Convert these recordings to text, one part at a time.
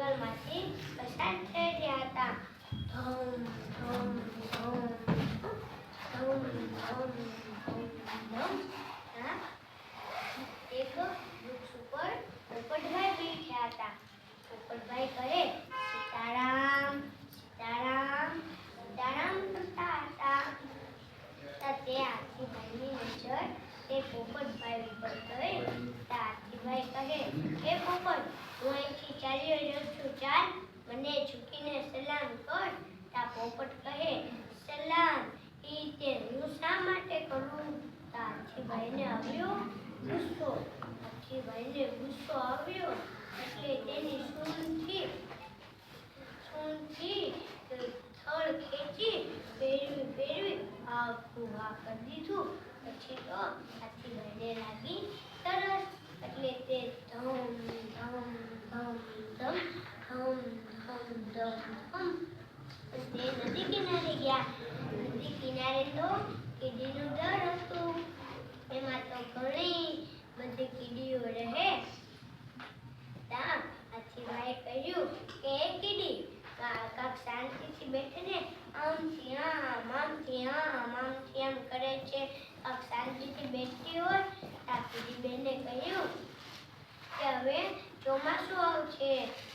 જંગલમાંથી પસાર થઈ રહ્યા હતા. ધમ ધમ ધમ ધમ ધમ ધમ એક વૃક્ષ ઉપર પોપટભાઈ બેઠ્યા હતા. પોપટભાઈ કહે, સીતારામ સીતારામ સીતારામ કરતા હતા. તે હાથીભાઈની નજર તે પોપટભાઈ ઉપર ગઈ. તો હાથીભાઈ કહે એ પોપટ હું અહીંથી ચાલ્યો રહ્યો છું ચાલ મને ઝૂકીને સલામ કર તા પોપટ કહે, સલામ, ઈ તે હું શા માટે કરું? તા હાથીભાઈને આવ્યો ગુસ્સો હાથીભાઈને ગુસ્સો આવ્યો એટલે તેની સૂંઢથી સૂંઢથી થળ ખેંચી ફેરવી ફેરવી આખું આ કરી દીધું. પછી તો હાથીભાઈને લાગી તરસ, એટલે તે ધમ ધમ ધમ ધમ તે નદી કિનારે ગયા. નદી કિનારે તો કીડીનું ડર હતું. એમાં તો ઘણી બધી કીડીઓ રહે. તા હાથીભાઈએ કહ્યું કે, એ કીડી કાંક શાંતિથી બેઠીને આમથી આમ આમથી આમ આમથી આમ કરે છે. કાંક શાંતિથી બેઠી હોય તા કીડી બેને કહ્યું કે હવે ચોમાસું આવશે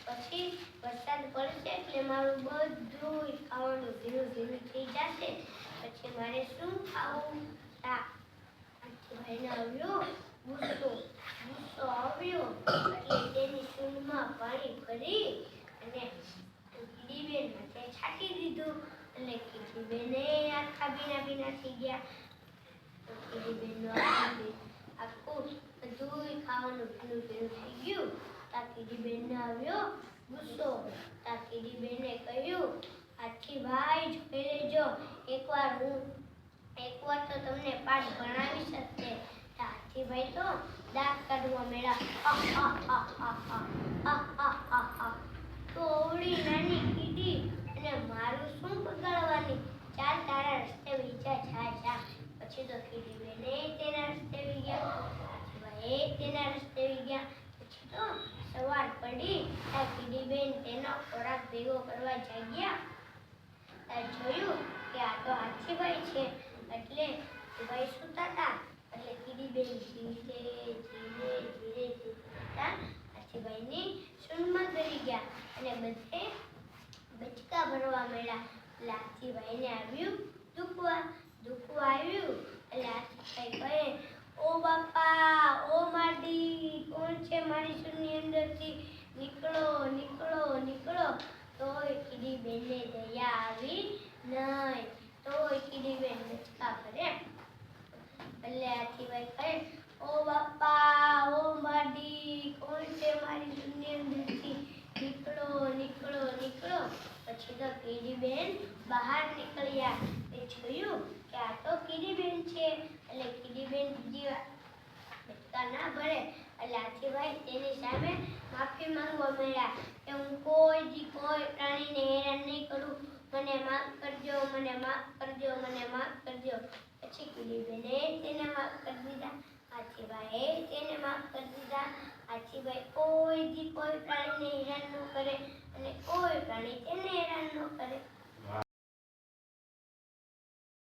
પછી વરસાદ પડશે એટલે મારું બધું ખાવાનું ભીનું ભીનું થઈ જશે. પછી મારે શું ખાવું? તા હાથીભાઈને આવ્યો ગુસ્સો. ગુસ્સો આવ્યો. એટલે તેની સૂંઢમાં પાણી ભરી અને કીડીબેન માટે છાંટી દીધું. એટલે કીડીબેને આખા ભીના ભીના થઈ ગયા. કીડીબેનનું આખું બધું ખાવાનું ભીનું ભીનું થઈ ગયું. તા કીડીબેનને આવ્યો ગુસ્સો તાકીદી બેને કહ્યું આથી ભાઈ જોઈ લેજો એકવાર હું, એકવાર તો તમને પાઠ ભણાવી શકશે તાથી ભાઈ તો દાંત કાઢવા મેળા તો ઓવડી નાની કીધી અને મારું શું બગાડવાની? ચાલ તારા રસ્તે બીજા જા જા. પછી તો કીધી બેને તેના રસ્તે વી ગયા. ભાઈ તેના રસ્તે વી ગયા. પછી તો સવાર પડી, ત્યાં કીડી બેન તેનો ખોરાક ભેગો કરવા જાગ્યા. જોયું કે આ તો હાથીભાઈ છે, એટલે ભાઈ સૂતા હતા, એટલે કીડીબેન ધીરે ધીરે ધીરે ધીરે હાથીભાઈની સૂનમાં કરી ગયા અને બધે બચકા ભરવા મળ્યા. એટલે હાથીભાઈને આવ્યું દુખવા દુખવા આવ્યું. એટલે હાથીભાઈ કહે, ઓ બાપા મારી અંદરથી નીકળો નીકળો નીકળો. તોય કીડીબેનને દયા આવી નહીં તો કીડી બેન બચકા કરે એટલે હાથીભાઈ કહે ઓ બાપા, ઓ માડી કોણ છે મારી સૂંઢની અંદરથી? નીકળો નીકળો નીકળો. પછી તો કીડી બેન બહાર નીકળ્યા. તે જોયું કે આ તો કીડી બેન છે. એટલે કીડીબેન બીજી વાર ના ભરે. હાથીભાઈ તેની સામે માફી માંગવા મળ્યા. કે હું કોઈ દી કોઈ પ્રાણીને હેરાન નહીં કરું. મને માફ કરજો, મને માફ કરજો, મને માફ કરજો. પછી કીડીબેને તેને માફ કરી દીધા. હાથીભાઈએ તેને માફ કરી દીધા. હાથીભાઈ કોઈ દી કોઈ પ્રાણીને હેરાન ન કરે અને કોઈ પ્રાણી તે